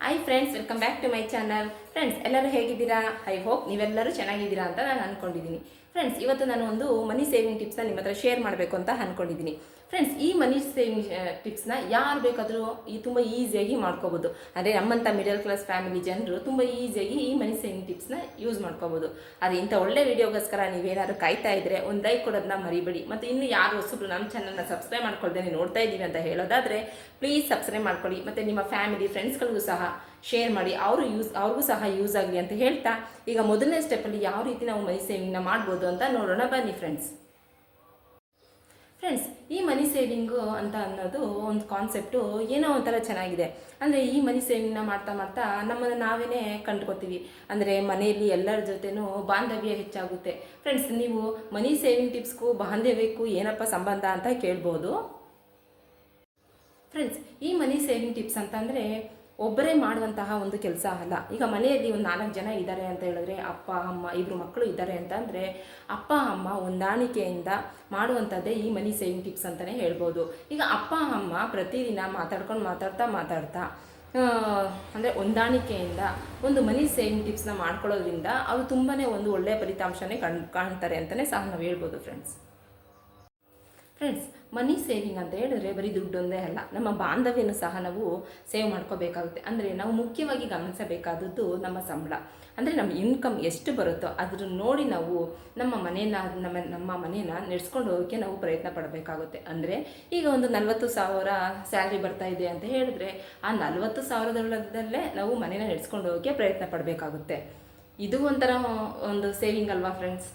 Hi friends welcome back to my channel friends ಎಲ್ಲರೂ ಹೇಗಿದ್ದೀರಾ? I hope ನೀವೆಲ್ಲರೂ ಚೆನ್ನಾಗಿದ್ದೀರಾ ಅಂತ ನಾನು ಅಂದ್ಕೊಂಡಿದ್ದೀನಿ ಫ್ರೆಂಡ್ಸ್ ಇವತ್ತು ನಾನು ಒಂದು ಮನಿ ಸೇವಿಂಗ್ ಟಿಪ್ಸ್ನ ನಿಮ್ಮ ಹತ್ರ ಶೇರ್ ಮಾಡಬೇಕು ಅಂತ ಅಂದ್ಕೊಂಡಿದ್ದೀನಿ ಫ್ರೆಂಡ್ಸ್ ಈ ಮನಿ ಸೇವಿಂಗ್ ಟಿಪ್ಸ್ನ ಯಾರು ಬೇಕಾದರೂ ಈ ತುಂಬ ಈಸಿಯಾಗಿ ಮಾಡ್ಕೋಬೋದು. ಅಂದರೆ ನಮ್ಮಂಥ ಮಿಡಲ್ ಕ್ಲಾಸ್ ಫ್ಯಾಮಿಲಿ ಜನರು ತುಂಬ ಈಸಿಯಾಗಿ ಈ ಮನಿ ಸೇವಿಂಗ್ ಟಿಪ್ಸ್ನ ಯೂಸ್ ಮಾಡ್ಕೋಬೋದು. ಅದು ಇಂಥ ಒಳ್ಳೆ ವೀಡಿಯೋಗೋಸ್ಕರ ನೀವೇನಾದ್ರು ಕಾಯ್ತಾ ಇದ್ದರೆ ಒಂದು ಲೈಕ್ ಕೊಡೋದನ್ನ ಮರಿಬೇಡಿ. ಮತ್ತು ಇನ್ನು ಯಾರು ಹೊಸಬ್ರು ನಮ್ಮ ಚಾನಲ್ನ ಸಬ್ಸ್ಕ್ರೈಬ್ ಮಾಡ್ಕೊಳ್ದೆ ನೋಡ್ತಾ ಇದ್ದೀವಿ ಅಂತ ಹೇಳೋದಾದರೆ ಪ್ಲೀಸ್ ಸಬ್ಸ್ಕ್ರೈಬ್ ಮಾಡ್ಕೊಳ್ಳಿ. ಮತ್ತು ನಿಮ್ಮ ಫ್ಯಾಮಿಲಿ ಫ್ರೆಂಡ್ಸ್ಗಳಿಗೂ ಸಹ ಶೇರ್ ಮಾಡಿ. ಅವರು ಯೂಸ್ ಅವ್ರಿಗೂ ಸಹ ಯೂಸ್ ಆಗಲಿ ಅಂತ ಹೇಳ್ತಾ, ಈಗ ಮೊದಲನೇ ಸ್ಟೆಪ್ಪಲ್ಲಿ ಯಾವ ರೀತಿ ನಾವು ಮನಿ ಸೇವಿಂಗ್ನ ಮಾಡ್ಬೋದು ಅಂತ ನೋಡೋಣ ಬನ್ನಿ ಫ್ರೆಂಡ್ಸ್ ಫ್ರೆಂಡ್ಸ್ ಈ ಮನಿ ಸೇವಿಂಗು ಅಂತ ಅನ್ನೋದು ಒಂದು ಕಾನ್ಸೆಪ್ಟು ಏನೋ ಒಂಥರ ಚೆನ್ನಾಗಿದೆ. ಅಂದರೆ ಈ ಮನಿ ಸೇವಿಂಗ್ನ ಮಾಡ್ತಾ ಮಾಡ್ತಾ ನಮ್ಮನ್ನು ನಾವೇ ಕಂಡುಕೊತೀವಿ. ಅಂದರೆ ಮನೆಯಲ್ಲಿ ಎಲ್ಲರ ಜೊತೆನೂ ಬಾಂಧವ್ಯ ಹೆಚ್ಚಾಗುತ್ತೆ. ಫ್ರೆಂಡ್ಸ್ ನೀವು ಮನಿ ಸೇವಿಂಗ್ ಟಿಪ್ಸ್ಗೂ ಬಾಂಧವ್ಯಕ್ಕೂ ಏನಪ್ಪ ಸಂಬಂಧ ಅಂತ ಕೇಳ್ಬೋದು. ಫ್ರೆಂಡ್ಸ್ ಈ ಮನಿ ಸೇವಿಂಗ್ ಟಿಪ್ಸ್ ಅಂತಂದರೆ ಒಬ್ಬರೇ ಮಾಡುವಂತಹ ಒಂದು ಕೆಲಸ ಅಲ್ಲ. ಈಗ ಮನೆಯಲ್ಲಿ ಒಂದು ನಾಲ್ಕು ಜನ ಇದ್ದಾರೆ ಅಂತ ಹೇಳಿದ್ರೆ ಅಪ್ಪ, ಅಮ್ಮ ಇಬ್ಬರು ಮಕ್ಕಳು ಇದ್ದಾರೆ ಅಂತಂದರೆ ಅಪ್ಪ, ಅಮ್ಮ ಹೊಂದಾಣಿಕೆಯಿಂದ ಮಾಡುವಂಥದ್ದೇ ಈ ಮನಿ ಸೇವಿಂಗ್ ಟಿಪ್ಸ್ ಅಂತಲೇ ಹೇಳ್ಬೋದು. ಈಗ ಅಪ್ಪ, ಅಮ್ಮ ಪ್ರತಿದಿನ ಮಾತಾಡ್ಕೊಂಡು ಮಾತಾಡ್ತಾ ಮಾತಾಡ್ತಾ ಅಂದರೆ ಹೊಂದಾಣಿಕೆಯಿಂದ ಒಂದು ಮನಿ ಸೇವಿಂಗ್ ಟಿಪ್ಸ್ನ ಮಾಡ್ಕೊಳ್ಳೋದ್ರಿಂದ ಅವರು ತುಂಬಾ ಒಂದು ಒಳ್ಳೆಯ ಫಲಿತಾಂಶನೇ ಕಣ್, ಕಾಣ್ತಾರೆ ಅಂತಲೇ ಸಹ ನಾವು ಹೇಳ್ಬೋದು ಫ್ರೆಂಡ್ಸ್ ಫ್ರೆಂಡ್ಸ್ ಮನಿ ಸೇವಿಂಗ್ ಅಂತ ಹೇಳಿದ್ರೆ ಬರೀ ದುಡ್ಡೊಂದೇ ಅಲ್ಲ. ನಮ್ಮ ಬಾಂಧವ್ಯನೂ ಸಹ ನಾವು ಸೇವ್ ಮಾಡ್ಕೋಬೇಕಾಗುತ್ತೆ. ಅಂದರೆ ನಾವು ಮುಖ್ಯವಾಗಿ ಗಮನಿಸಬೇಕಾದದ್ದು ನಮ್ಮ ಸಂಬಳ. ಅಂದರೆ ನಮ್ಮ ಇನ್ಕಮ್ ಎಷ್ಟು ಬರುತ್ತೋ ಅದನ್ನು ನೋಡಿ ನಾವು ನಮ್ಮ ಮನೇನ ನಮ್ಮ ನಮ್ಮ ಮನೇನ ನಡೆಸ್ಕೊಂಡು ಹೋಗೋಕ್ಕೆ ನಾವು ಪ್ರಯತ್ನ ಪಡಬೇಕಾಗುತ್ತೆ. ಅಂದರೆ ಈಗ ಒಂದು ನಲವತ್ತು ಸಾವಿರ ಸ್ಯಾಲ್ರಿ ಬರ್ತಾ ಇದೆ ಅಂತ ಹೇಳಿದ್ರೆ ಆ ನಲವತ್ತು ಸಾವಿರದೊಳದಲ್ಲೇ ನಾವು ಮನೇನ ನಡೆಸ್ಕೊಂಡು ಹೋಗೋಕ್ಕೆ ಪ್ರಯತ್ನ ಪಡಬೇಕಾಗುತ್ತೆ. ಇದು ಒಂಥರ ಒಂದು ಸೇವಿಂಗ್ ಅಲ್ವಾ ಫ್ರೆಂಡ್ಸ್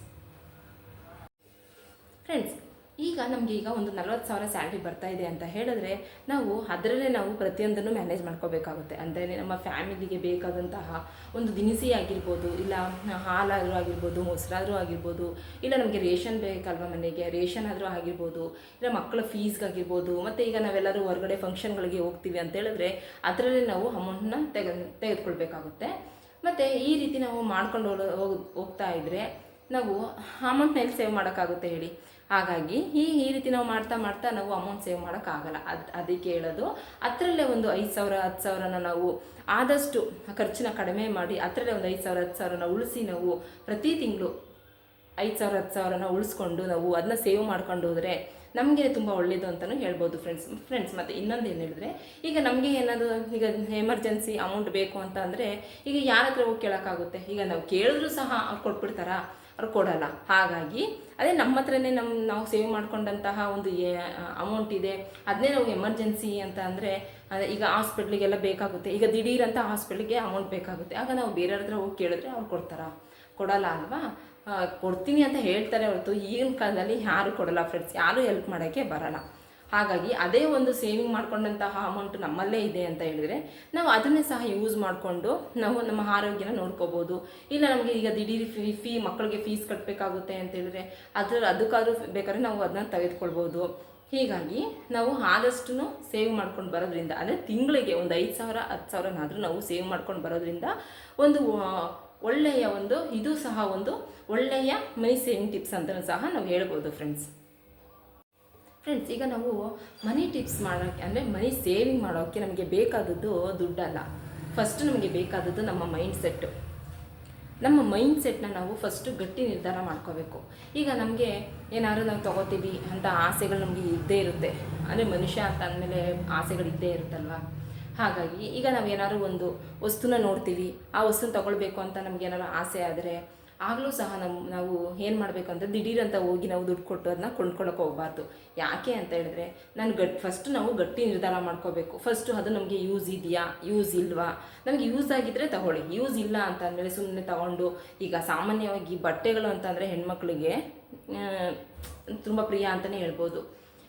ಫ್ರೆಂಡ್ಸ್ ಈಗ ನಮಗೆ ಈಗ ಒಂದು ನಲ್ವತ್ತು ಸಾವಿರ ಸ್ಯಾಲ್ರಿ ಬರ್ತಾ ಇದೆ ಅಂತ ಹೇಳಿದ್ರೆ ನಾವು ಅದರಲ್ಲೇ ನಾವು ಪ್ರತಿಯೊಂದನ್ನು ಮ್ಯಾನೇಜ್ ಮಾಡ್ಕೋಬೇಕಾಗುತ್ತೆ. ಅಂದರೆ ನಮ್ಮ ಫ್ಯಾಮಿಲಿಗೆ ಬೇಕಾದಂತಹ ಒಂದು ದಿನಸಿ ಆಗಿರ್ಬೋದು, ಇಲ್ಲ ಹಾಲಾದರೂ ಆಗಿರ್ಬೋದು, ಮೊಸರಾದರೂ ಆಗಿರ್ಬೋದು, ಇಲ್ಲ ನಮಗೆ ರೇಷನ್ ಬೇಕಲ್ವ ಮನೆಗೆ? ರೇಷನ್ ಆದರೂ ಆಗಿರ್ಬೋದು, ಇಲ್ಲ ಮಕ್ಕಳ ಫೀಸ್ಗಾಗಿರ್ಬೋದು ಮತ್ತು ಈಗ ನಾವೆಲ್ಲರೂ ಹೊರಗಡೆ ಫಂಕ್ಷನ್ಗಳಿಗೆ ಹೋಗ್ತೀವಿ ಅಂತ ಹೇಳಿದ್ರೆ ಅದರಲ್ಲೇ ನಾವು ಅಮೌಂಟನ್ನ ತೆಗೆದು, ತೆಗೆದುಕೊಳ್ಬೇಕಾಗುತ್ತೆ. ಮತ್ತು ಈ ರೀತಿ ನಾವು ಮಾಡ್ಕೊಂಡು ಹೋಗ್, ಹೋಗ್ತಾ ಇದ್ದರೆ ನಾವು ಅಮೌಂಟ್ ಮೇಲೆ ಸೇವ್ ಮಾಡೋಕ್ಕಾಗುತ್ತೆ ಹೇಳಿ? ಹಾಗಾಗಿ ಈ ಈ ರೀತಿ ನಾವು ಮಾಡ್ತಾ ಮಾಡ್ತಾ ನಾವು ಅಮೌಂಟ್ ಸೇವ್ ಮಾಡೋಕ್ಕಾಗಲ್ಲ. ಅದು ಅದಕ್ಕೆ ಹೇಳೋದು ಅದರಲ್ಲೇ ಒಂದು ಐದು ಸಾವಿರ ಹತ್ತು ಸಾವಿರನ ನಾವು ಆದಷ್ಟು ಖರ್ಚನ್ನ ಕಡಿಮೆ ಮಾಡಿ ಅದರಲ್ಲೇ ಒಂದು ಐದು ಸಾವಿರ ಹತ್ತು ಸಾವಿರನ ಉಳಿಸಿ ನಾವು ಪ್ರತಿ ತಿಂಗಳು ಐದು ಸಾವಿರ ಹತ್ತು ಸಾವಿರನ ಉಳಿಸ್ಕೊಂಡು ನಾವು ಅದನ್ನ ಸೇವ್ ಮಾಡ್ಕೊಂಡು ಹೋದರೆ ನಮಗೆ ತುಂಬ ಒಳ್ಳೆಯದು ಅಂತಲೂ ಹೇಳ್ಬೋದು ಫ್ರೆಂಡ್ಸ್ ಫ್ರೆಂಡ್ಸ್ ಮತ್ತು ಇನ್ನೊಂದು ಏನು ಹೇಳಿದ್ರೆ, ಈಗ ನಮಗೆ ಏನಾದರೂ ಈಗ ಎಮರ್ಜೆನ್ಸಿ ಅಮೌಂಟ್ ಬೇಕು ಅಂತ ಅಂದರೆ ಈಗ ಯಾರ ಹತ್ರ ಹೋಗಿ ಕೇಳೋಕ್ಕಾಗುತ್ತೆ? ಈಗ ನಾವು ಕೇಳಿದ್ರೂ ಸಹ ಅವ್ರು ಕೊಟ್ಬಿಡ್ತಾರಾ? ಅವ್ರು ಕೊಡಲ್ಲ. ಹಾಗಾಗಿ ಅದೇ ನಮ್ಮ ಹತ್ರನೇ ನಮ್ಮ ನಾವು ಸೇವ್ ಮಾಡ್ಕೊಂಡಂತಹ ಒಂದು ಅಮೌಂಟ್ ಇದೆ. ಅದನ್ನೇ ನಾವು ಎಮರ್ಜೆನ್ಸಿ ಅಂತ ಅಂದರೆ, ಅದೇ ಈಗ ಹಾಸ್ಪಿಟ್ಲಿಗೆಲ್ಲ ಬೇಕಾಗುತ್ತೆ. ಈಗ ದಿಢೀರಂತ ಹಾಸ್ಪಿಟ್ಲಿಗೆ ಅಮೌಂಟ್ ಬೇಕಾಗುತ್ತೆ. ಆಗ ನಾವು ಬೇರೆಯವ್ರ ಹತ್ರ ಹೋಗಿ ಕೇಳಿದ್ರೆ ಅವ್ರು ಕೊಡ್ತಾರ. ಕೊಡಲ್ಲ ಅಲ್ವಾ? ಕೊಡ್ತೀನಿ ಅಂತ ಹೇಳ್ತಾರೆ ಹೊರತು ಈಗಿನ ಕಾಲದಲ್ಲಿ ಯಾರು ಕೊಡಲ್ಲ ಫ್ರೆಂಡ್ಸ್ ಯಾರು ಹೆಲ್ಪ್ ಮಾಡೋಕ್ಕೆ ಬರಲ್ಲ. ಹಾಗಾಗಿ ಅದೇ ಒಂದು ಸೇವಿಂಗ್ ಮಾಡ್ಕೊಂಡಂತಹ ಅಮೌಂಟ್ ನಮ್ಮಲ್ಲೇ ಇದೆ ಅಂತ ಹೇಳಿದರೆ ನಾವು ಅದನ್ನೇ ಸಹ ಯೂಸ್ ಮಾಡಿಕೊಂಡು ನಾವು ನಮ್ಮ ಆರೋಗ್ಯನ ನೋಡ್ಕೋಬೋದು. ಇಲ್ಲ ನಮಗೆ ಈಗ ದಿಢೀರ್ ಫೀ ಫೀ ಮಕ್ಕಳಿಗೆ ಫೀಸ್ ಕಟ್ಟಬೇಕಾಗುತ್ತೆ ಅಂತ ಹೇಳಿದ್ರೆ ಅದ್ರ, ಅದಕ್ಕಾದರೂ ಬೇಕಾದ್ರೆ ನಾವು ಅದನ್ನ ತೆಗೆದುಕೊಳ್ಬೋದು. ಹೀಗಾಗಿ ನಾವು ಆದಷ್ಟು ಸೇವ್ ಮಾಡ್ಕೊಂಡು ಬರೋದ್ರಿಂದ, ಅಂದರೆ ತಿಂಗಳಿಗೆ ಒಂದು ಐದು ಸಾವಿರ, ಹತ್ತು ಸಾವಿರನಾದರೂ ನಾವು ಸೇವ್ ಮಾಡ್ಕೊಂಡು ಬರೋದ್ರಿಂದ ಒಂದು ಒಳ್ಳೆಯ ಒಂದು, ಇದು ಸಹ ಒಂದು ಒಳ್ಳೆಯ ಮನಿ ಸೇವಿಂಗ್ ಟಿಪ್ಸ್ ಅಂತಲೂ ಸಹ ನಾವು ಹೇಳ್ಬೋದು ಫ್ರೆಂಡ್ಸ್ ಫ್ರೆಂಡ್ಸ್ ಈಗ ನಾವು ಮನಿ ಟಿಪ್ಸ್ ಮಾಡೋಕ್ಕೆ ಅಂದರೆ ಮನಿ ಸೇವಿಂಗ್ ಮಾಡೋಕ್ಕೆ ನಮಗೆ ಬೇಕಾದದ್ದು ದುಡ್ಡಲ್ಲ. ಫಸ್ಟ್ ನಮಗೆ ಬೇಕಾದದ್ದು ನಮ್ಮ ಮೈಂಡ್ ಸೆಟ್ಟು ನಮ್ಮ ಮೈಂಡ್ ಸೆಟ್ನ ನಾವು ಫಸ್ಟು ಗಟ್ಟಿ ನಿರ್ಧಾರ ಮಾಡ್ಕೋಬೇಕು. ಈಗ ನಮಗೆ ಏನಾದ್ರು ನಾವು ತೊಗೋತೀವಿ ಅಂತ ಆಸೆಗಳು ನಮಗೆ ಇದ್ದೇ ಇರುತ್ತೆ. ಅಂದರೆ ಮನುಷ್ಯ ಅಂತ ಅಂದಮೇಲೆ ಆಸೆಗಳು ಇದ್ದೇ ಇರುತ್ತಲ್ವ? ಹಾಗಾಗಿ ಈಗ ನಾವು ಏನಾದರೂ ಒಂದು ವಸ್ತುನ ನೋಡ್ತೀವಿ, ಆ ವಸ್ತುನ ತೊಗೊಳ್ಬೇಕು ಅಂತ ನಮ್ಗೆ ಏನಾದ್ರು ಆಸೆ ಆದರೆ ಆಗಲೂ ಸಹ ನಮ್ಮ ನಾವು ಏನು ಮಾಡಬೇಕು ಅಂತ ದಿಢೀರ್ ಅಂತ ಹೋಗಿ ನಾವು ದುಡ್ಡು ಕೊಟ್ಟು ಅದನ್ನ ಕೊಂಡ್ಕೊಳ್ಳೋಕೆ ಹೋಗಬಾರ್ದು. ಯಾಕೆ ಅಂತ ಹೇಳಿದ್ರೆ ನಾನು ಗಟ್ ಫಸ್ಟ್ ನಾವು ಗಟ್ಟಿ ನಿರ್ಧಾರ ಮಾಡ್ಕೋಬೇಕು. ಫಸ್ಟು ಅದು ನಮಗೆ ಯೂಸ್ ಇದೆಯಾ? ಯೂಸ್ ಇಲ್ವಾ? ನಮಗೆ ಯೂಸ್ ಆಗಿದ್ದರೆ ತಗೊಳ್ಳಿ. ಯೂಸ್ ಇಲ್ಲ ಅಂತ ಅಂದಮೇಲೆ ಸುಮ್ಮನೆ ತಗೊಂಡು ಈಗ ಸಾಮಾನ್ಯವಾಗಿ ಬಟ್ಟೆಗಳು ಅಂತಂದರೆ ಹೆಣ್ಮಕ್ಳಿಗೆ ತುಂಬ ಪ್ರಿಯ ಅಂತಲೇ ಹೇಳ್ಬೋದು.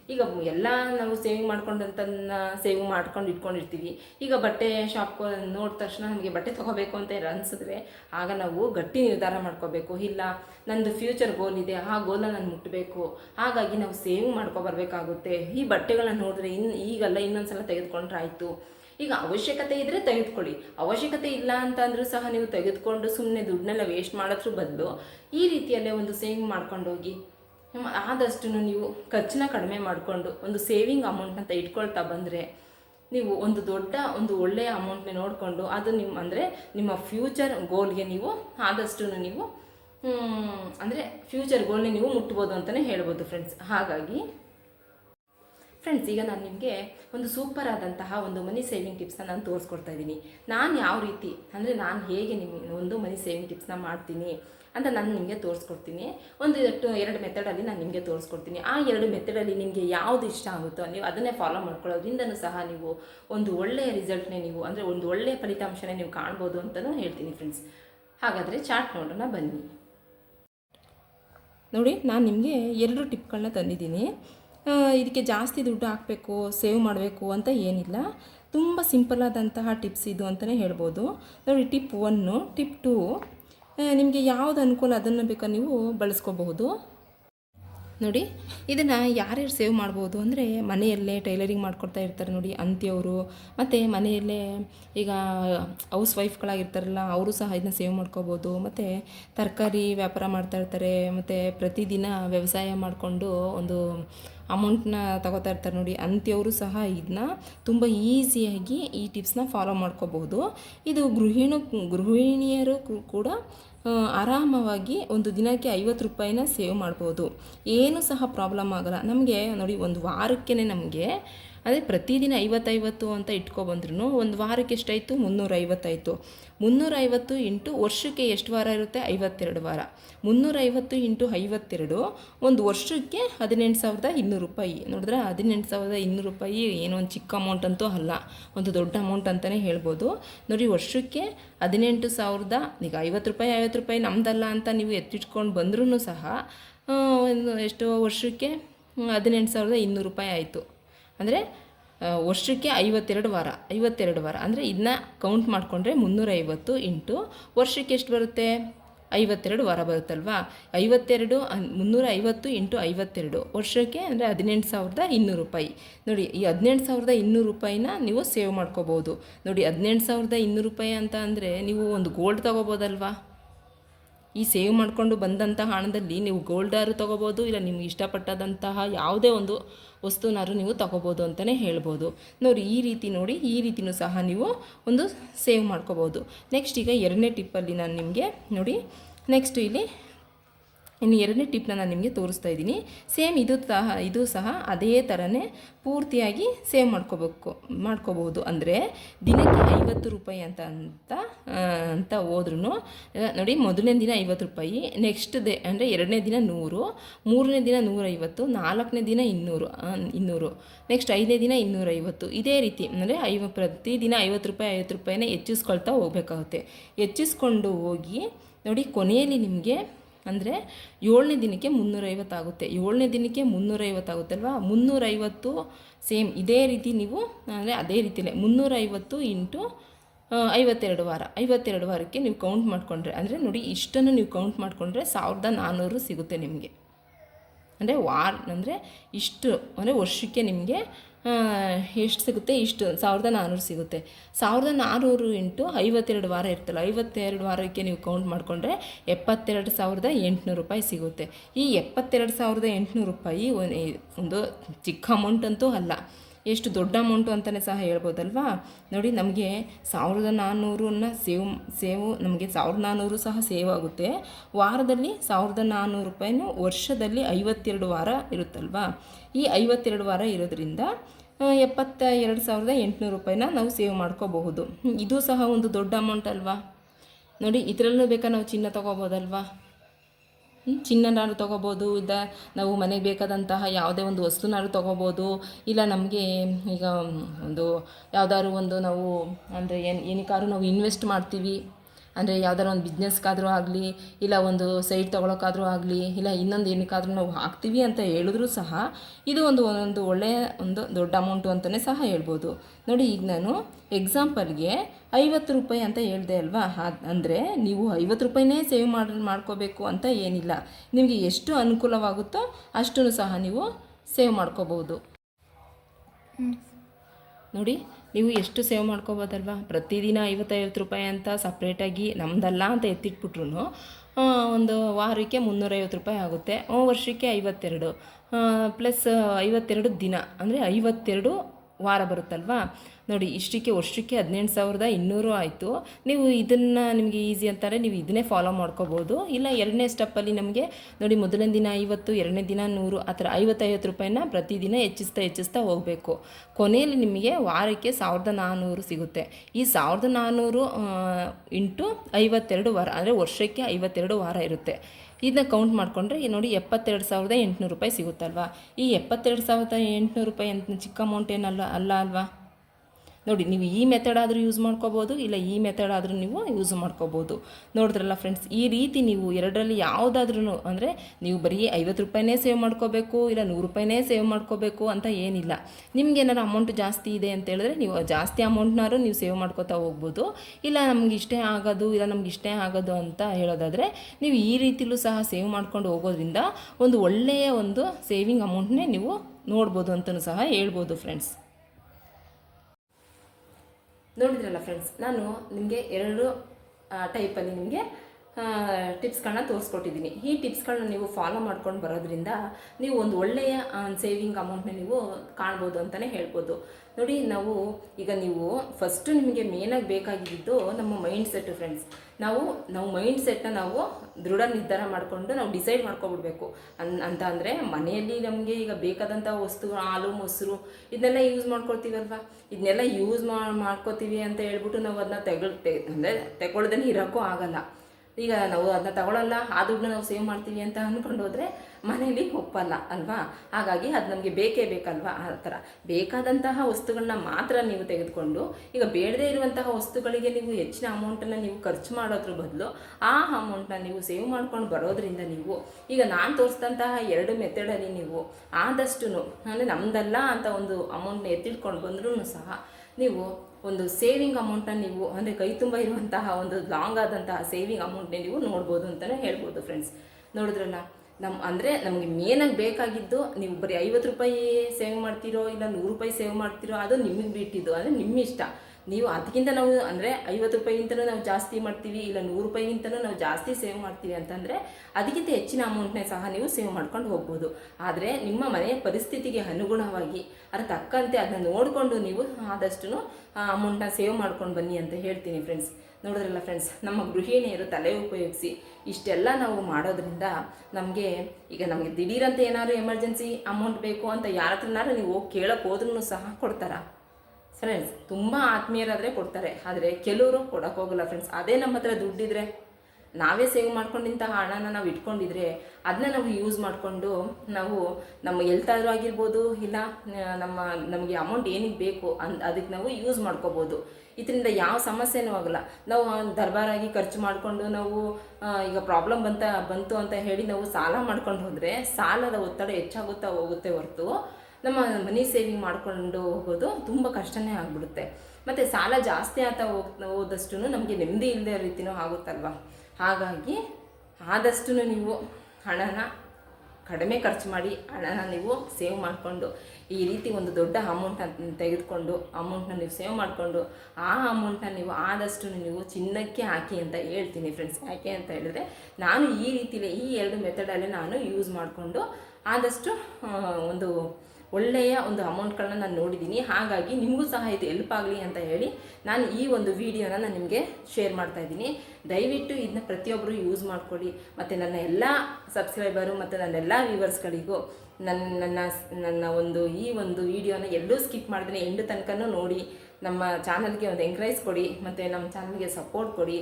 ಈಗ ಎಲ್ಲ ನಾವು ಸೇವಿಂಗ್ ಮಾಡ್ಕೊಂಡಂತನ್ನ ಸೇವಿಂಗ್ ಮಾಡ್ಕೊಂಡು ಇಟ್ಕೊಂಡಿರ್ತೀವಿ ಈಗ ಬಟ್ಟೆ ಶಾಪ್ ನೋಡಿದ ತಕ್ಷಣ ನಮಗೆ ಬಟ್ಟೆ ತೊಗೋಬೇಕು ಅಂತ ಅನಿಸಿದ್ರೆ ಆಗ ನಾವು ಗಟ್ಟಿ ನಿರ್ಧಾರ ಮಾಡ್ಕೋಬೇಕು. ಇಲ್ಲ, ನಂದು ಫ್ಯೂಚರ್ ಗೋಲ್ ಇದೆ, ಆ ಗೋಲನ್ನ ನಾನು ಮುಟ್ಟಬೇಕು ಹಾಗಾಗಿ ನಾವು ಸೇವಿಂಗ್ ಮಾಡ್ಕೊಬರ್ಬೇಕಾಗುತ್ತೆ ಈ ಬಟ್ಟೆಗಳನ್ನ ನೋಡಿದ್ರೆ ಇನ್ನು ಈಗಲ್ಲ ಇನ್ನೊಂದು ಸಲ ತೆಗೆದುಕೊಂಡ್ರೆ ಆಯಿತು. ಈಗ ಅವಶ್ಯಕತೆ ಇದ್ದರೆ ತೆಗೆದುಕೊಳ್ಳಿ. ಅವಶ್ಯಕತೆ ಇಲ್ಲ ಅಂತ ಅಂದರೂ ಸಹ ನೀವು ತೆಗೆದುಕೊಂಡು ಸುಮ್ಮನೆ ದುಡ್ಡನ್ನೆಲ್ಲ ವೇಸ್ಟ್ ಮಾಡೋದ್ರ ಬದಲು ಈ ರೀತಿಯಲ್ಲೇ ಒಂದು ಸೇವಿಂಗ್ ಮಾಡ್ಕೊಂಡು ಹೋಗಿ ನಿಮ್ಮ ಆದಷ್ಟು ನೀವು ಖರ್ಚನ್ನ ಕಡಿಮೆ ಮಾಡಿಕೊಂಡು ಒಂದು ಸೇವಿಂಗ್ ಅಮೌಂಟ್ ಅಂತ ಇಟ್ಕೊಳ್ತಾ ಬಂದರೆ ನೀವು ಒಂದು ದೊಡ್ಡ, ಒಂದು ಒಳ್ಳೆಯ ಅಮೌಂಟ್ನ ನೋಡಿಕೊಂಡು ಅದು ನಿಮ್ಮ ಅಂದರೆ ನಿಮ್ಮ ಫ್ಯೂಚರ್ ಗೋಲ್ಗೆ ನೀವು ಆದಷ್ಟು ನೀವು ಅಂದರೆ ಫ್ಯೂಚರ್ ಗೋಲ್ನ ನೀವು ಮುಟ್ಬೋದು ಅಂತಲೇ ಹೇಳ್ಬೋದು ಫ್ರೆಂಡ್ಸ್ ಹಾಗಾಗಿ ಫ್ರೆಂಡ್ಸ್ ಈಗ ನಾನು ನಿಮಗೆ ಒಂದು ಸೂಪರ್ ಆದಂತಹ ಒಂದು ಮನಿ ಸೇವಿಂಗ್ ಟಿಪ್ಸ್ನ ನಾನು ತೋರಿಸ್ಕೊಡ್ತಾ ಇದ್ದೀನಿ. ನಾನು ಯಾವ ರೀತಿ, ಅಂದರೆ ನಾನು ಹೇಗೆ ನಿಮಗೆ ಒಂದು ಮನಿ ಸೇವಿಂಗ್ ಟಿಪ್ಸ್ನ ಮಾಡ್ತೀನಿ ಅಂತ ನಾನು ನಿಮಗೆ ತೋರಿಸ್ಕೊಡ್ತೀನಿ. ಒಂದು ಎಷ್ಟು ಎರಡು ಮೆಥಡಲ್ಲಿ ನಾನು ನಿಮಗೆ ತೋರಿಸ್ಕೊಡ್ತೀನಿ. ಆ ಎರಡು ಮೆಥಡಲ್ಲಿ ನಿಮಗೆ ಯಾವುದು ಇಷ್ಟ ಆಗುತ್ತೋ ನೀವು ಅದನ್ನೇ ಫಾಲೋ ಮಾಡ್ಕೊಳ್ಳೋದ್ರಿಂದನೂ ಸಹ ನೀವು ಒಂದು ಒಳ್ಳೆಯ ರಿಸಲ್ಟ್ನೇ ನೀವು ಅಂದರೆ ಒಂದು ಒಳ್ಳೆಯ ಫಲಿತಾಂಶನೇ ನೀವು ಕಾಣ್ಬೋದು ಅಂತಲೂ ಹೇಳ್ತೀನಿ ಫ್ರೆಂಡ್ಸ್ ಹಾಗಾದರೆ ಚಾಟ್ ನೋಡೋಣ ಬನ್ನಿ. ನೋಡಿ, ನಾನು ನಿಮಗೆ ಎರಡು ಟಿಪ್ಗಳನ್ನ ತಂದಿದ್ದೀನಿ. ಇದಕ್ಕೆ ಜಾಸ್ತಿ ದುಡ್ಡು ಹಾಕಬೇಕು, ಸೇವ್ ಮಾಡಬೇಕು ಅಂತ ಏನಿಲ್ಲ. ತುಂಬ ಸಿಂಪಲ್ ಆದಂತಹ ಟಿಪ್ಸ್ ಇದು ಅಂತಲೇ ಹೇಳ್ಬೋದು. ನೋಡಿ ಟಿಪ್ ಒನ್ನು ಟಿಪ್ ಟೂ ನಿಮಗೆ ಯಾವುದು ಅನುಕೂಲ ಅದನ್ನು ಬೇಕಾ ನೀವು ಬಳಸ್ಕೋಬಹುದು? ನೋಡಿ, ಇದನ್ನು ಯಾರ್ಯಾರು ಸೇವ್ ಮಾಡ್ಬೋದು ಅಂದರೆ ಮನೆಯಲ್ಲೇ ಟೈಲರಿಂಗ್ ಮಾಡ್ಕೊಡ್ತಾ ಇರ್ತಾರೆ ನೋಡಿ, ಅಂತ್ಯವರು, ಮತ್ತು ಮನೆಯಲ್ಲೇ ಈಗ ಹೌಸ್ ವೈಫ್ಗಳಾಗಿರ್ತಾರಲ್ಲ ಅವರು ಸಹ ಇದನ್ನ ಸೇವ್ ಮಾಡ್ಕೋಬೋದು, ಮತ್ತು ತರಕಾರಿ ವ್ಯಾಪಾರ ಮಾಡ್ತಾ ಇರ್ತಾರೆ, ಮತ್ತು ಪ್ರತಿದಿನ ವ್ಯವಸಾಯ ಮಾಡಿಕೊಂಡು ಒಂದು ಅಮೌಂಟ್ನ ತಗೋತಾ ಇರ್ತಾರೆ ನೋಡಿ, ಅಂತ್ಯವರು ಸಹ ಇದನ್ನ ತುಂಬ ಈಸಿಯಾಗಿ ಈ ಟಿಪ್ಸ್ನ ಫಾಲೋ ಮಾಡ್ಕೋಬಹುದು ಇದು ಗೃಹಿಣಿ, ಗೃಹಿಣಿಯರು ಕೂಡ ಆರಾಮವಾಗಿ ಒಂದು ದಿನಕ್ಕೆ ಐವತ್ತು ರೂಪಾಯಿನ ಸೇವ್ ಮಾಡ್ಬೋದು. ಏನೂ ಸಹ ಪ್ರಾಬ್ಲಮ್ ಆಗಲ್ಲ. ನಮಗೆ ನೋಡಿ, ಒಂದು ವಾರಕ್ಕೇ ನಮಗೆ ಅದೇ ಪ್ರತಿದಿನ ಐವತ್ತೈವತ್ತು ಅಂತ ಇಟ್ಕೊಬಂದ್ರು ಒಂದು ವಾರಕ್ಕೆ ಎಷ್ಟಾಯಿತು? ಮುನ್ನೂರೈವತ್ತಾಯಿತು ಮುನ್ನೂರೈವತ್ತು ಇಂಟು ವರ್ಷಕ್ಕೆ ಎಷ್ಟು ವಾರ ಇರುತ್ತೆ? ಐವತ್ತೆರಡು ವಾರ. ಮುನ್ನೂರೈವತ್ತು ಇಂಟು ಐವತ್ತೆರಡು, ಒಂದು ವರ್ಷಕ್ಕೆ ಹದಿನೆಂಟು ಸಾವಿರದ ಇನ್ನೂರು ರೂಪಾಯಿ. ನೋಡಿದ್ರೆ ಹದಿನೆಂಟು ಸಾವಿರದ ಇನ್ನೂರು ರೂಪಾಯಿ ಏನೋ ಒಂದು ಚಿಕ್ಕ ಅಮೌಂಟ್ ಅಂತೂ ಅಲ್ಲ, ಒಂದು ದೊಡ್ಡ ಅಮೌಂಟ್ ಅಂತಲೇ ಹೇಳ್ಬೋದು. ನೋಡಿ, ವರ್ಷಕ್ಕೆ ಹದಿನೆಂಟು ಸಾವಿರದ, ಈಗ ಐವತ್ತು ರೂಪಾಯಿ ಐವತ್ತು ರೂಪಾಯಿ ನಮ್ದಲ್ಲ ಅಂತ ನೀವು ಎತ್ತಿಟ್ಕೊಂಡು ಬಂದ್ರೂ ಸಹ ಎಷ್ಟೋ ವರ್ಷಕ್ಕೆ ಹದಿನೆಂಟು ಸಾವಿರದ ಇನ್ನೂರು ರೂಪಾಯಿ ಆಯಿತು. ಅಂದರೆ ವರ್ಷಕ್ಕೆ ಐವತ್ತೆರಡು ವಾರ ಐವತ್ತೆರಡು ವಾರ. ಅಂದರೆ ಇದನ್ನ ಕೌಂಟ್ ಮಾಡಿಕೊಂಡ್ರೆ ಮುನ್ನೂರೈವತ್ತು ಇಂಟು ವರ್ಷಕ್ಕೆ ಎಷ್ಟು ಬರುತ್ತೆ? ಐವತ್ತೆರಡು ವಾರ ಬರುತ್ತಲ್ವಾ? ಐವತ್ತೆರಡು ಮುನ್ನೂರ ಐವತ್ತು ಇಂಟು ಐವತ್ತೆರಡು. ವರ್ಷಕ್ಕೆ ಅಂದರೆ ಹದಿನೆಂಟು ಸಾವಿರದ ಇನ್ನೂರು ರೂಪಾಯಿ. ನೋಡಿ, ಈ ಹದಿನೆಂಟು ಸಾವಿರದ ಇನ್ನೂರು ರೂಪಾಯಿನ ನೀವು ಸೇವ್ ಮಾಡ್ಕೋಬೋದು ನೋಡಿ, ಹದಿನೆಂಟು ಸಾವಿರದ ಇನ್ನೂರು ರೂಪಾಯಿ ಅಂತ ಅಂದರೆ ನೀವು ಒಂದು ಗೋಲ್ಡ್ ತೊಗೋಬೋದಲ್ವಾ? ಈ ಸೇವ್ ಮಾಡಿಕೊಂಡು ಬಂದಂತಹ ಹಣದಲ್ಲಿ ನೀವು ಗೋಲ್ಡಾರು ತೊಗೋಬೋದು, ಇಲ್ಲ ನಿಮ್ಗೆ ಇಷ್ಟಪಟ್ಟದಂತಹ ಯಾವುದೇ ಒಂದು ವಸ್ತುನಾರು ನೀವು ತಗೋಬೋದು ಅಂತಲೇ ಹೇಳ್ಬೋದು. ನೋಡಿ, ಈ ರೀತಿ ನೋಡಿ, ಈ ರೀತಿನೂ ಸಹ ನೀವು ಒಂದು ಸೇವ್ ಮಾಡ್ಕೋಬೋದು. ನೆಕ್ಸ್ಟ್ ಈಗ ಎರಡನೇ ಟಿಪ್ಪಲ್ಲಿ ನಾನು ನಿಮಗೆ ನೋಡಿ ನೆಕ್ಸ್ಟ್ ಇಲ್ಲಿ ಇನ್ನು ಎರಡನೇ ಟಿಪ್ನ ನಾನು ನಿಮಗೆ ತೋರಿಸ್ತಾ ಇದ್ದೀನಿ. ಸೇಮ್ ಇದು ಸಹ ಇದು ಸಹ ಅದೇ ಥರನೇ ಪೂರ್ತಿಯಾಗಿ ಸೇವ್ ಮಾಡ್ಕೋಬೇಕು, ಮಾಡ್ಕೋಬಹುದು. ಅಂದರೆ ದಿನಕ್ಕೆ ಐವತ್ತು ರೂಪಾಯಿ ಅಂತ ಅಂತ ಅಂತ ಹೋದ್ರೂ ನೋಡಿ ಮೊದಲನೇ ದಿನ ಐವತ್ತು ರೂಪಾಯಿ ನೆಕ್ಸ್ಟ್ ಡೇ ಅಂದರೆ ಎರಡನೇ ದಿನ ನೂರು, ಮೂರನೇ ದಿನ ನೂರೈವತ್ತು, ನಾಲ್ಕನೇ ದಿನ ಇನ್ನೂರು ಇನ್ನೂರು ನೆಕ್ಸ್ಟ್ ಐದನೇ ದಿನ ಇನ್ನೂರೈವತ್ತು. ಇದೇ ರೀತಿ, ಅಂದರೆ ಐವ ಪ್ರತಿದಿನ ಐವತ್ತು ರೂಪಾಯಿ, ಐವತ್ತು ರೂಪಾಯಿನ ಹೆಚ್ಚಿಸ್ಕೊಳ್ತಾ ಹೋಗಬೇಕಾಗುತ್ತೆ. ಹೆಚ್ಚಿಸ್ಕೊಂಡು ಹೋಗಿ, ನೋಡಿ ಕೊನೆಯಲ್ಲಿ ನಿಮಗೆ ಅಂದರೆ ಏಳನೇ ದಿನಕ್ಕೆ ಮುನ್ನೂರೈವತ್ತಾಗುತ್ತೆ ಏಳನೇ ದಿನಕ್ಕೆ ಮುನ್ನೂರೈವತ್ತಾಗುತ್ತಲ್ವಾ ಮುನ್ನೂರೈವತ್ತು ಸೇಮ್ ಇದೇ ರೀತಿ ನೀವು, ಅಂದರೆ ಅದೇ ರೀತಿಯಲ್ಲೇ ಮುನ್ನೂರೈವತ್ತು ಇಂಟು ಐವತ್ತೆರಡು ವಾರ. ಐವತ್ತೆರಡು ವಾರಕ್ಕೆ ನೀವು ಕೌಂಟ್ ಮಾಡಿಕೊಂಡ್ರೆ, ಅಂದರೆ ನೋಡಿ ಇಷ್ಟನ್ನು ನೀವು ಕೌಂಟ್ ಮಾಡಿಕೊಂಡ್ರೆ ಸಾವಿರದ ನಾನ್ನೂರು ಸಿಗುತ್ತೆ ನಿಮಗೆ. ಅಂದರೆ ವಾರ, ಅಂದರೆ ಇಷ್ಟು, ಅಂದರೆ ವರ್ಷಕ್ಕೆ ನಿಮಗೆ ಎಷ್ಟು ಸಿಗುತ್ತೆ? ಇಷ್ಟು. ಸಾವಿರದ ನಾನ್ನೂರು ಸಿಗುತ್ತೆ. ಸಾವಿರದ ನಾನ್ನೂರು ಇಂಟು ಐವತ್ತೆರಡು ವಾರ ಇರ್ತಲ್ಲ, ಐವತ್ತೆರಡು ವಾರಕ್ಕೆ ನೀವು ಕೌಂಟ್ ಮಾಡಿಕೊಂಡ್ರೆ ಎಪ್ಪತ್ತೆರಡು ಸಾವಿರದ ಎಂಟುನೂರು ರೂಪಾಯಿ ಸಿಗುತ್ತೆ. ಈ ಎಪ್ಪತ್ತೆರಡು ಸಾವಿರದ ಎಂಟುನೂರು ರೂಪಾಯಿ ಒಂದು ಚಿಕ್ಕ ಅಮೌಂಟ್ ಅಂತೂ ಅಲ್ಲ. ಎಷ್ಟು ದೊಡ್ಡ ಅಮೌಂಟು ಅಂತಲೇ ಸಹ ಹೇಳ್ಬೋದಲ್ವಾ? ನೋಡಿ, ನಮಗೆ ಸಾವಿರದ ನಾನ್ನೂರನ್ನ ಸೇವ್ ಸೇವ್, ನಮಗೆ ಸಾವಿರದ ನಾನ್ನೂರು ಸಹ ಸೇವ್ ಆಗುತ್ತೆ. ವಾರದಲ್ಲಿ ಸಾವಿರದ ನಾನ್ನೂರು ರೂಪಾಯಿನೂ ವರ್ಷದಲ್ಲಿ ಐವತ್ತೆರಡು ವಾರ ಇರುತ್ತಲ್ವಾ? ಈ ಐವತ್ತೆರಡು ವಾರ ಇರೋದ್ರಿಂದ ಎಪ್ಪತ್ತ ಎರಡು ಸಾವಿರದ ಎಂಟುನೂರು ರೂಪಾಯಿನ ನಾವು ಸೇವ್ ಮಾಡ್ಕೋಬಹುದು. ಇದು ಸಹ ಒಂದು ದೊಡ್ಡ ಅಮೌಂಟ್ ಅಲ್ವಾ? ನೋಡಿ, ಇದರಲ್ಲೂ ಬೇಕಾ ನಾವು ಚಿನ್ನ ತೊಗೋಬೋದಲ್ವಾ? ಚಿನ್ನನಾರು ತೊಗೋಬೋದು, ಇಲ್ಲ ನಾವು ಮನೆಗೆ ಬೇಕಾದಂತಹ ಯಾವುದೇ ಒಂದು ವಸ್ತುನಾರು ತೊಗೋಬೋದು, ಇಲ್ಲ ನಮಗೆ ಈಗ ಒಂದು ಯಾವುದಾದ್ರು ಒಂದು ನಾವು ಅಂದರೆ ಏನು, ಏನಕ್ಕಾದ್ರೂ ನಾವು ಇನ್ವೆಸ್ಟ್ ಮಾಡ್ತೀವಿ. ಅಂದರೆ ಯಾವ್ದಾರು ಒಂದು ಬಿಸ್ನೆಸ್ಗಾದರೂ ಆಗಲಿ ಇಲ್ಲ ಒಂದು ಸೈಟ್ ತೊಗೊಳೋಕ್ಕಾದರೂ ಆಗಲಿ ಇಲ್ಲ ಇನ್ನೊಂದು ಏನಕ್ಕಾದ್ರೂ ನಾವು ಹಾಕ್ತೀವಿ ಅಂತ ಹೇಳಿದ್ರೂ ಸಹ ಇದು ಒಂದು ಒಂದು ಒಳ್ಳೆಯ ಒಂದು ದೊಡ್ಡ ಅಮೌಂಟು ಅಂತಲೇ ಸಹ ಹೇಳ್ಬೋದು. ನೋಡಿ ಈಗ ನಾನು ಎಕ್ಸಾಂಪಲ್ಗೆ ಐವತ್ತು ರೂಪಾಯಿ ಅಂತ ಹೇಳಿದೆ ಅಲ್ವಾ? ಅಂದರೆ ನೀವು ಐವತ್ತು ರೂಪಾಯಿನೇ ಸೇವ್ ಮಾಡಿ ಮಾಡ್ಕೋಬೇಕು ಅಂತ ಏನಿಲ್ಲ. ನಿಮಗೆ ಎಷ್ಟು ಅನುಕೂಲವಾಗುತ್ತೋ ಅಷ್ಟನ್ನು ಸಹ ನೀವು ಸೇವ್ ಮಾಡ್ಕೋಬೋದು ನೋಡಿ ನೀವು ಎಷ್ಟು ಸೇವ್ ಮಾಡ್ಕೋಬೋದಲ್ವಾ? ಪ್ರತಿದಿನ ಐವತ್ತೈವತ್ತು ರೂಪಾಯಿ ಅಂತ ಸಪ್ರೇಟಾಗಿ ನಮ್ದಲ್ಲ ಅಂತ ಎತ್ತಿಟ್ಬಿಟ್ರು ಒಂದು ವಾರಕ್ಕೆ ಮುನ್ನೂರೈವತ್ತು ರೂಪಾಯಿ ಆಗುತ್ತೆ. ವರ್ಷಕ್ಕೆ ಐವತ್ತೆರಡು. ಪ್ಲಸ್ ಐವತ್ತೆರಡು ದಿನ, ಅಂದರೆ ಐವತ್ತೆರಡು ವಾರ ಬರುತ್ತಲ್ವಾ? ನೋಡಿ, ಇಷ್ಟಕ್ಕೆ ವರ್ಷಕ್ಕೆ ಹದಿನೆಂಟು ಸಾವಿರದ ಇನ್ನೂರು ಆಯಿತು. ನೀವು ಇದನ್ನು ನಿಮಗೆ ಈಸಿ ಅಂತಾರೆ, ನೀವು ಇದನ್ನೇ ಫಾಲೋ ಮಾಡ್ಕೋಬೋದು. ಇಲ್ಲ, ಎರಡನೇ ಸ್ಟೆಪ್ಪಲ್ಲಿ ನಮಗೆ ನೋಡಿ, ಮೊದಲನೇ ದಿನ ಐವತ್ತು, ಎರಡನೇ ದಿನ ನೂರು, ಆ ಥರ ಐವತ್ತೈವತ್ತು ರೂಪಾಯಿನ ಪ್ರತಿದಿನ ಹೆಚ್ಚಿಸ್ತಾ ಹೆಚ್ಚಿಸ್ತಾ ಹೋಗಬೇಕು. ಕೊನೆಯಲ್ಲಿ ನಿಮಗೆ ವಾರಕ್ಕೆ ಸಾವಿರದ ನಾನ್ನೂರು ಸಿಗುತ್ತೆ. ಈ ಸಾವಿರದ ನಾನ್ನೂರು ಇಂಟು ಐವತ್ತೆರಡು ವಾರ, ಅಂದರೆ ವರ್ಷಕ್ಕೆ ಐವತ್ತೆರಡು ವಾರ ಇರುತ್ತೆ. ಇದನ್ನ ಕೌಂಟ್ ಮಾಡಿಕೊಂಡ್ರೆ ನೋಡಿ, ಎಪ್ಪತ್ತೆರಡು ಸಾವಿರದ ಎಂಟುನೂರು ರೂಪಾಯಿ ಸಿಗುತ್ತಲ್ವಾ? ಈ ಎಪ್ಪತ್ತೆರಡು ಸಾವಿರದ ಎಂಟುನೂರು ರೂಪಾಯಿ ಅಂತ ಚಿಕ್ಕ ಅಮೌಂಟ್ ಏನಲ್ಲ, ಅಲ್ಲ ಅಲ್ವಾ? ನೋಡಿ, ನೀವು ಈ ಮೆಥಡ್ ಆದರೂ ಯೂಸ್ ಮಾಡ್ಕೋಬೋದು, ಇಲ್ಲ ಈ ಮೆಥಡ್ ಆದರೂ ನೀವು ಯೂಸ್ ಮಾಡ್ಕೋಬೋದು. ನೋಡಿದ್ರಲ್ಲ ಫ್ರೆಂಡ್ಸ್ ಈ ರೀತಿ ನೀವು ಎರಡರಲ್ಲಿ ಯಾವುದಾದ್ರೂ ಅಂದರೆ ನೀವು ಬರೀ ಐವತ್ತು ರೂಪಾಯಿನೇ ಸೇವ್ ಮಾಡ್ಕೋಬೇಕು, ಇಲ್ಲ ನೂರು ರೂಪಾಯಿನೇ ಸೇವ್ ಮಾಡ್ಕೋಬೇಕು ಅಂತ ಏನಿಲ್ಲ. ನಿಮ್ಗೆ ಏನಾರು ಅಮೌಂಟ್ ಜಾಸ್ತಿ ಇದೆ ಅಂತ ಹೇಳಿದ್ರೆ ನೀವು ಜಾಸ್ತಿ ಅಮೌಂಟ್ನಾರು ನೀವು ಸೇವ್ ಮಾಡ್ಕೋತಾ ಹೋಗ್ಬೋದು. ಇಲ್ಲ ನಮ್ಗೆ ಇಷ್ಟೇ ಆಗೋದು, ಇಲ್ಲ ನಮ್ಗೆ ಇಷ್ಟೇ ಆಗೋದು ಅಂತ ಹೇಳೋದಾದರೆ ನೀವು ಈ ರೀತಿಲೂ ಸಹ ಸೇವ್ ಮಾಡ್ಕೊಂಡು ಹೋಗೋದ್ರಿಂದ ಒಂದು ಒಳ್ಳೆಯ ಒಂದು ಸೇವಿಂಗ್ ಅಮೌಂಟ್ನೇ ನೀವು ನೋಡ್ಬೋದು ಅಂತಲೂ ಸಹ ಹೇಳ್ಬೋದು ಫ್ರೆಂಡ್ಸ್ ನೋಡಿದ್ರಲ್ಲ ಫ್ರೆಂಡ್ಸ್ ನಾನು ನಿಮಗೆ ಎರಡು ಟೈಪಲ್ಲಿ ನಿಮಗೆ ಟಿಪ್ಸ್ಗಳನ್ನ ತೋರಿಸ್ಕೊಟ್ಟಿದ್ದೀನಿ. ಈ ಟಿಪ್ಸ್ಗಳನ್ನ ನೀವು ಫಾಲೋ ಮಾಡ್ಕೊಂಡು ಬರೋದ್ರಿಂದ ನೀವು ಒಂದು ಒಳ್ಳೆಯ ಸೇವಿಂಗ್ ಅಮೌಂಟ್ನ ನೀವು ಕಾಣ್ಬೋದು ಅಂತಲೇ ಹೇಳ್ಬೋದು. ನೋಡಿ, ನಾವು ಈಗ ನೀವು ಫಸ್ಟು ನಿಮಗೆ ಮೇನಾಗಿ ಬೇಕಾಗಿದ್ದು ನಮ್ಮ ಮೈಂಡ್ ಸೆಟ್ ಫ್ರೆಂಡ್ಸ್ ನಾವು ನಾವು ಮೈಂಡ್ ಸೆಟ್ನ ನಾವು ದೃಢ ನಿರ್ಧಾರ ಮಾಡಿಕೊಂಡು ನಾವು ಡಿಸೈಡ್ ಮಾಡ್ಕೊಬಿಡ್ಬೇಕು. ಅನ್, ಅಂತ ಅಂದರೆ ಮನೆಯಲ್ಲಿ ನಮಗೆ ಈಗ ಬೇಕಾದಂಥ ವಸ್ತು, ಹಾಲು, ಮೊಸರು, ಇದನ್ನೆಲ್ಲ ಯೂಸ್ ಮಾಡ್ಕೊಳ್ತೀವಲ್ವ? ಇದನ್ನೆಲ್ಲ ಯೂಸ್ ಮಾಡ್ಕೋತೀವಿ ಅಂತ ಹೇಳ್ಬಿಟ್ಟು ನಾವು ಅದನ್ನ ತೆಗೊಳ್ ಅಂದರೆ ತೆಗೊಳ್ದೇ ಇರೋಕ್ಕೂ ಆಗಲ್ಲ. ಈಗ ನಾವು ಅದನ್ನ ತಗೊಳ್ಳಲ್ಲ ಆ ದುಡ್ಡನ್ನ ನಾವು ಸೇವ್ ಮಾಡ್ತೀವಿ ಅಂತ ಅಂದ್ಕೊಂಡು ಹೋದರೆ ಮನೇಲಿ ಒಪ್ಪಲ್ಲ, ಅಲ್ವಾ? ಹಾಗಾಗಿ ಅದು ನಮಗೆ ಬೇಕೇ ಬೇಕಲ್ವಾ ಆ ಥರ. ಬೇಕಾದಂತಹ ವಸ್ತುಗಳನ್ನ ಮಾತ್ರ ನೀವು ತೆಗೆದುಕೊಂಡು, ಈಗ ಬೇಡದೇ ಇರುವಂತಹ ವಸ್ತುಗಳಿಗೆ ನೀವು ಹೆಚ್ಚಿನ ಅಮೌಂಟನ್ನು ನೀವು ಖರ್ಚು ಮಾಡೋದ್ರ ಬದಲು ಆ ಅಮೌಂಟನ್ನ ನೀವು ಸೇವ್ ಮಾಡ್ಕೊಂಡು ಬರೋದ್ರಿಂದ ನೀವು, ಈಗ ನಾನು ತೋರಿಸಿದಂತಹ ಎರಡು ಮೆಥಡಲ್ಲಿ ನೀವು ಆದಷ್ಟು ಅಂದರೆ ನಮ್ಮದಲ್ಲ ಅಂತ ಒಂದು ಅಮೌಂಟ್ನ ಎತ್ತಿಟ್ಕೊಂಡು ಬಂದ್ರೂ ಸಹ ನೀವು ಒಂದು ಸೇವಿಂಗ್ ಅಮೌಂಟನ್ನು ನೀವು, ಅಂದರೆ ಕೈ ತುಂಬ ಇರುವಂತಹ ಒಂದು ಲಾಂಗ್ ಆದಂತಹ ಸೇವಿಂಗ್ ಅಮೌಂಟ್ನೇ ನೀವು ನೋಡ್ಬೋದು ಅಂತಲೇ ಹೇಳ್ಬೋದು ಫ್ರೆಂಡ್ಸ್ ನೋಡಿದ್ರಲ್ಲ? ನಮ್ಮ ಅಂದರೆ ನಮಗೆ ಮೇನಾಗಿ ಬೇಕಾಗಿದ್ದು ನೀವು ಬರೀ ಐವತ್ತು ರೂಪಾಯಿ ಸೇವ್ ಮಾಡ್ತೀರೋ ಇಲ್ಲ ನೂರು ರೂಪಾಯಿ ಸೇವ್ ಮಾಡ್ತೀರೋ ಅದು ನಿಮಗೆ ಬಿಟ್ಟಿದ್ದು, ಅಂದರೆ ನಿಮ್ಮ ಇಷ್ಟ. ನೀವು ಅದಕ್ಕಿಂತ ನಾವು, ಅಂದರೆ ಐವತ್ತು ರೂಪಾಯಿಗಿಂತನೂ ನಾವು ಜಾಸ್ತಿ ಮಾಡ್ತೀವಿ ಇಲ್ಲ ನೂರು ರೂಪಾಯಿಗಿಂತನೂ ನಾವು ಜಾಸ್ತಿ ಸೇವ್ ಮಾಡ್ತೀವಿ ಅಂತಂದರೆ ಅದಕ್ಕಿಂತ ಹೆಚ್ಚಿನ ಅಮೌಂಟ್ನೇ ಸಹ ನೀವು ಸೇವ್ ಮಾಡ್ಕೊಂಡು ಹೋಗ್ಬೋದು. ಆದರೆ ನಿಮ್ಮ ಮನೆಯ ಪರಿಸ್ಥಿತಿಗೆ ಅನುಗುಣವಾಗಿ ಅದರ ತಕ್ಕಂತೆ ಅದನ್ನ ನೋಡಿಕೊಂಡು ನೀವು ಆದಷ್ಟು ಅಮೌಂಟ್ನ ಸೇವ್ ಮಾಡ್ಕೊಂಡು ಬನ್ನಿ ಅಂತ ಹೇಳ್ತೀನಿ ಫ್ರೆಂಡ್ಸ್ ನೋಡಿದ್ರಲ್ಲ ಫ್ರೆಂಡ್ಸ್ ನಮ್ಮ ಗೃಹಿಣಿಯರು ತಲೆ ಉಪಯೋಗಿಸಿ ಇಷ್ಟೆಲ್ಲ ನಾವು ಮಾಡೋದ್ರಿಂದ ನಮಗೆ ಈಗ ನಮಗೆ ದಿಢೀರಂತ ಏನಾದ್ರು ಎಮರ್ಜೆನ್ಸಿ ಅಮೌಂಟ್ ಬೇಕು ಅಂತ ಯಾರ ಹತ್ರನಾದ್ರೂ ನೀವು ಹೋಗಿ ಕೇಳಕ್ಕೆ ಹೋದ್ರೂ ಸಹ ಕೊಡ್ತಾರಾ. ಫ್ರೆಂಡ್ಸ್ ತುಂಬ ಆತ್ಮೀಯರಾದರೆ ಕೊಡ್ತಾರೆ, ಆದರೆ ಕೆಲವರು ಕೊಡಕ್ಕೆ ಹೋಗಲ್ಲ ಫ್ರೆಂಡ್ಸ್ ಅದೇ ನಮ್ಮ ಹತ್ರ ದುಡ್ಡಿದ್ರೆ, ನಾವೇ ಸೇವ್ ಮಾಡ್ಕೊಂಡಿಂತಹ ಹಣನ ನಾವು ಇಟ್ಕೊಂಡಿದ್ರೆ ಅದನ್ನ ನಾವು ಯೂಸ್ ಮಾಡಿಕೊಂಡು ನಾವು ನಮ್ಮ ಎಲ್ತಾದ್ರೂ ಆಗಿರ್ಬೋದು, ಇಲ್ಲ ನಮ್ಮ, ನಮಗೆ ಅಮೌಂಟ್ ಏನಿಗೆ ಬೇಕು ಅನ್ ಅದಕ್ಕೆ ನಾವು ಯೂಸ್ ಮಾಡ್ಕೋಬೋದು. ಇದರಿಂದ ಯಾವ ಸಮಸ್ಯೆನೂ ಆಗಲ್ಲ. ನಾವು ದರ್ಬಾರಾಗಿ ಖರ್ಚು ಮಾಡಿಕೊಂಡು ನಾವು ಈಗ ಪ್ರಾಬ್ಲಮ್ ಬಂತ, ಬಂತು ಅಂತ ಹೇಳಿ ನಾವು ಸಾಲ ಮಾಡ್ಕೊಂಡು ಹೋದರೆ ಸಾಲದ ಒತ್ತಡ ಹೆಚ್ಚಾಗುತ್ತಾ ಹೋಗುತ್ತೆ ಹೊರತು ನಮ್ಮ ಮನಿ ಸೇವಿಂಗ್ ಮಾಡ್ಕೊಂಡು ಹೋಗೋದು ತುಂಬ ಕಷ್ಟನೇ ಆಗಿಬಿಡುತ್ತೆ. ಮತ್ತು ಸಾಲ ಜಾಸ್ತಿ ಆಗ್ತಾ ಹೋಗ್ ಹೋದಷ್ಟು ನಮಗೆ ನೆಮ್ಮದಿ ಇಲ್ಲದೆ ರೀತಿಯೂ ಆಗುತ್ತಲ್ವ? ಹಾಗಾಗಿ ಆದಷ್ಟು ನೀವು ಹಣನ ಕಡಿಮೆ ಖರ್ಚು ಮಾಡಿ ಹಣನ ನೀವು ಸೇವ್ ಮಾಡಿಕೊಂಡು, ಈ ರೀತಿ ಒಂದು ದೊಡ್ಡ ಅಮೌಂಟನ್ನು ತೆಗೆದುಕೊಂಡು ಅಮೌಂಟ್ನ ನೀವು ಸೇವ್ ಮಾಡಿಕೊಂಡು, ಆ ಅಮೌಂಟನ್ನ ನೀವು ಆದಷ್ಟು ನೀವು ಚಿನ್ನಕ್ಕೆ ಹಾಕಿ ಅಂತ ಹೇಳ್ತೀನಿ ಫ್ರೆಂಡ್ಸ್ ಯಾಕೆ ಅಂತ ಹೇಳಿದ್ರೆ, ನಾನು ಈ ರೀತಿಲೇ ಈ ಎರಡು ಮೆಥಡಲ್ಲೇ ನಾನು ಯೂಸ್ ಮಾಡಿಕೊಂಡು, ಆದಷ್ಟು ಒಂದು ಒಳ್ಳೆಯ ಒಂದು ಅಮೌಂಟ್ಗಳನ್ನ ನಾನು ನೋಡಿದ್ದೀನಿ. ಹಾಗಾಗಿ ನಿಮಗೂ ಸಹ ಇದು ಹೆಲ್ಪ್ ಆಗಲಿ ಅಂತ ಹೇಳಿ ನಾನು ಈ ಒಂದು ವಿಡಿಯೋನ ನಾನು ನಿಮಗೆ ಶೇರ್ ಮಾಡ್ತಾ ಇದ್ದೀನಿ. ದಯವಿಟ್ಟು ಇದನ್ನ ಪ್ರತಿಯೊಬ್ಬರು ಯೂಸ್ ಮಾಡ್ಕೊಳ್ಳಿ. ಮತ್ತು ನನ್ನ ಎಲ್ಲ ಸಬ್ಸ್ಕ್ರೈಬರು ಮತ್ತು ನನ್ನ ಎಲ್ಲ ವ್ಯೂವರ್ಸ್ಗಳಿಗೂ ನನ್ನ ನನ್ನ ನನ್ನ ಒಂದು ಈ ಒಂದು ವಿಡಿಯೋನ ಎಲ್ಲೂ ಸ್ಕಿಪ್ ಮಾಡಿದ್ರೆ ಎಂಡು ತನಕನೂ ನೋಡಿ, ನಮ್ಮ ಚಾನಲ್ಗೆ ಒಂದು ಎಂಕರೇಜ್ ಕೊಡಿ, ಮತ್ತು ನಮ್ಮ ಚಾನಲ್ಗೆ ಸಪೋರ್ಟ್ ಕೊಡಿ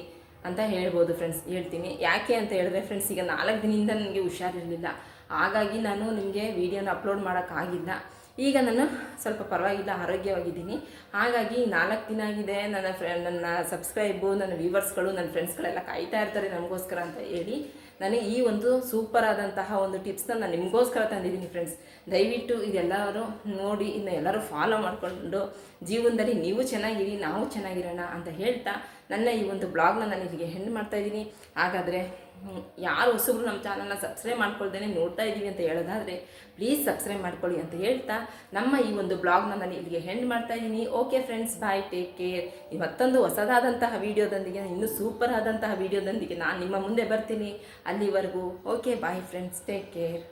ಅಂತ ಹೇಳ್ಬೋದು ಫ್ರೆಂಡ್ಸ್ ಹೇಳ್ತೀನಿ. ಯಾಕೆ ಅಂತ ಹೇಳಿದ್ರೆ ಫ್ರೆಂಡ್ಸ್ ಈಗ ನಾಲ್ಕು ದಿನದಿಂದ ನನಗೆ ಹುಷಾರಿರಲಿಲ್ಲ. ಹಾಗಾಗಿ ನಾನು ನಿಮಗೆ ವೀಡಿಯೋನ ಅಪ್ಲೋಡ್ ಮಾಡೋಕ್ಕಾಗಿಲ್ಲ. ಈಗ ನಾನು ಸ್ವಲ್ಪ ಪರವಾಗಿಲ್ಲ, ಆರೋಗ್ಯವಾಗಿದ್ದೀನಿ. ಹಾಗಾಗಿ ನಾಲ್ಕು ದಿನ ಆಗಿದೆ, ನನ್ನ ಫ್ರೆ, ನನ್ನ ಸಬ್ಸ್ಕ್ರೈಬು, ನನ್ನ ವ್ಯೂವರ್ಸ್ಗಳು, ನನ್ನ ಫ್ರೆಂಡ್ಸ್ಗಳೆಲ್ಲ ಕಾಯ್ತಾ ಇರ್ತಾರೆ ನಮಗೋಸ್ಕರ ಅಂತ ಹೇಳಿ ನನಗೆ ಈ ಒಂದು ಸೂಪರ್ ಆದಂತಹ ಒಂದು ಟಿಪ್ಸ್ನ ನಾನು ನಿಮಗೋಸ್ಕರ ತಂದಿದ್ದೀನಿ ಫ್ರೆಂಡ್ಸ್. ದಯವಿಟ್ಟು ಇದೆಲ್ಲರೂ ನೋಡಿ, ಇನ್ನು ಎಲ್ಲರೂ ಫಾಲೋ ಮಾಡಿಕೊಂಡು ಜೀವನದಲ್ಲಿ ನೀವು ಚೆನ್ನಾಗಿರಿ, ನಾವು ಚೆನ್ನಾಗಿರೋಣ ಅಂತ ಹೇಳ್ತಾ ನನ್ನ ಈ ಒಂದು ಬ್ಲಾಗ್ನ ನಾನು ಇಲ್ಲಿಗೆ ಹೆಣ್ಣು ಮಾಡ್ತಾಯಿದ್ದೀನಿ ಹಾಗಾದರೆ ಯಾರು ಹೊಸಬ್ರು ನಮ್ಮ ಚಾನಲ್ನ ಸಬ್ಸ್ಕ್ರೈಬ್ ಮಾಡ್ಕೊಳ್ದೇ ನೋಡ್ತಾ ಇದ್ದೀವಿ ಅಂತ ಹೇಳೋದಾದರೆ ಪ್ಲೀಸ್ ಸಬ್ಸ್ಕ್ರೈಬ್ ಮಾಡ್ಕೊಳ್ಳಿ ಅಂತ ಹೇಳ್ತಾ ನಮ್ಮ ಈ ಒಂದು ಬ್ಲಾಗ್ನ ನಾನು ಇಲ್ಲಿಗೆ ಹೆಂಡ್ ಮಾಡ್ತಾ ಇದ್ದೀನಿ okay friends bye take care ಮತ್ತೊಂದು ಹೊಸದಾದಂತಹ ವಿಡಿಯೋದೊಂದಿಗೆ ಇನ್ನೂ ಸೂಪರ್ ಆದಂತಹ ವೀಡಿಯೋದೊಂದಿಗೆ ನಾನು ನಿಮ್ಮ ಮುಂದೆ ಬರ್ತೀನಿ. ಅಲ್ಲಿವರೆಗೂ okay bye friends take care